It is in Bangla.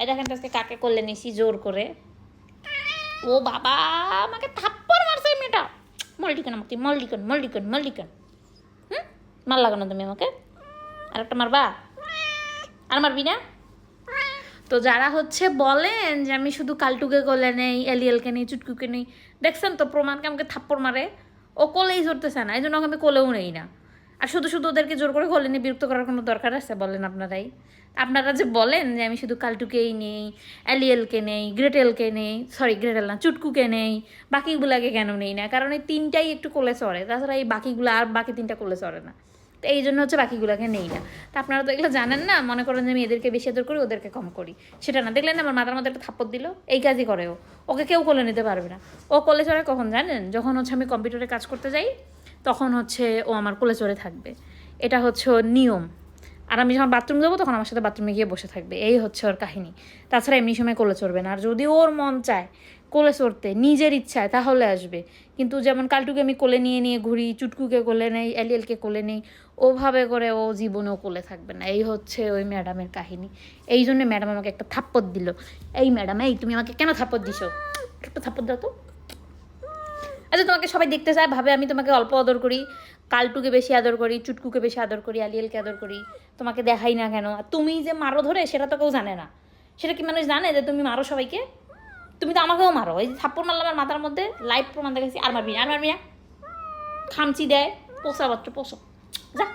এই দেখেন আজকে কাকে করলে নিছি, জোর করে। ও বাবা, আমাকে থাপ্পড় মারছে মেয়েটা। মল্লিকন আমাকে, মল্লিকন মল্লিকন মল্লিকন। হুম? মার লাগানো তুমি আমাকে। আর একটা মারবা? আর মারবি না? তো যারা হচ্ছে বলেন যে আমি শুধু কালটুকে কোলে নেই, এলিয়েলকে নেই, চুটকুকে নেই, দেখছেন তো প্রমাণকে আমাকে থাপ্পড় মারে। ও কোলেই ধরতেছে না এই জন্য আমি কোলেও নেই না। আর শুধু শুধু ওদেরকে জোর করে কোলে নিয়ে বিরক্ত করার কোনো দরকার আছে বলেন আপনারাই? আপনারা যে বলেন যে আমি শুধু কালটুকেই নেই, অ্যালিয়েলকে নেই, গ্রেটেলকে নেই সরি গ্রেটেল না, চুটকুকে নেই, বাকিগুলাকে কেন নেই না? কারণ এই তিনটাই একটু কোলে চড়ে, তাছাড়া এই বাকিগুলো আর বাকি তিনটা কোলে চড়ে না। তো এই জন্য হচ্ছে বাকিগুলোকে নেই না। তা আপনারা তো এগুলো জানেন না, মনে করেন যে আমি এদেরকে বেশি আদর করি, ওদেরকে কম করি। সেটা না, দেখলেন আমার মাথার মধ্যে একটা থাপ্পড় দিল? এই কাজই করে ও। ওকে কেউ কোলে নিতে পারবে না। ও কোলে চড়ে কখন জানেন? যখন হচ্ছে আমি কম্পিউটারে কাজ করতে যাই তখন হচ্ছে ও আমার কোলে চড়ে থাকবে। এটা হচ্ছে নিয়ম। আর আমি যখন বাথরুম যাব তখন আমার সাথে বাথরুমে গিয়ে বসে থাকবে। এই হচ্ছে ওর কাহিনী। তাছাড়া এমনি সময় কোলে চড়বে না। আর যদি ওর মন চায় কোলে চড়তে, নিজের ইচ্ছায়, তাহলে আসবে। কিন্তু যেমন কালটুকে আমি কোলে নিয়ে নিয়ে ঘুরি, চুটকুকে কোলে নেই, এলিয়েলকে কোলে নেই, ওভাবে করে ও জীবনেও কোলে থাকবে না। এই হচ্ছে ওই ম্যাডামের কাহিনী। এই জন্য ম্যাডাম আমাকে একটা থাপ্পড় দিল। এই ম্যাডাম, এই তুমি আমাকে কেন থাপ্পড় দিছো? একটা থাপ্পড় দাও তো। আচ্ছা তোমাকে সবাই দেখতে চায়, ভাবে আমি তোমাকে অল্প আদর করি, কালটুকে বেশি আদর করি, চুটকুকে বেশি আদর করি, আলিয়ালকে আদর করি, তোমাকে দেখাই না কেন? আর তুমি যে মারো ধরে, সেটা তো কেউ জানে না। সেটা কি মানুষ জানে যে তুমি মারো সবাইকে? তুমি তো আমাকেও মারো। এই যে থাপ্পড় মারলাম আমার মাথার মধ্যে লাইভ প্রমাণ দেখাচ্ছি। আর মারবি আর মারবি খামচি দেয়, পোষা বাচ্চা, পোষা। যা।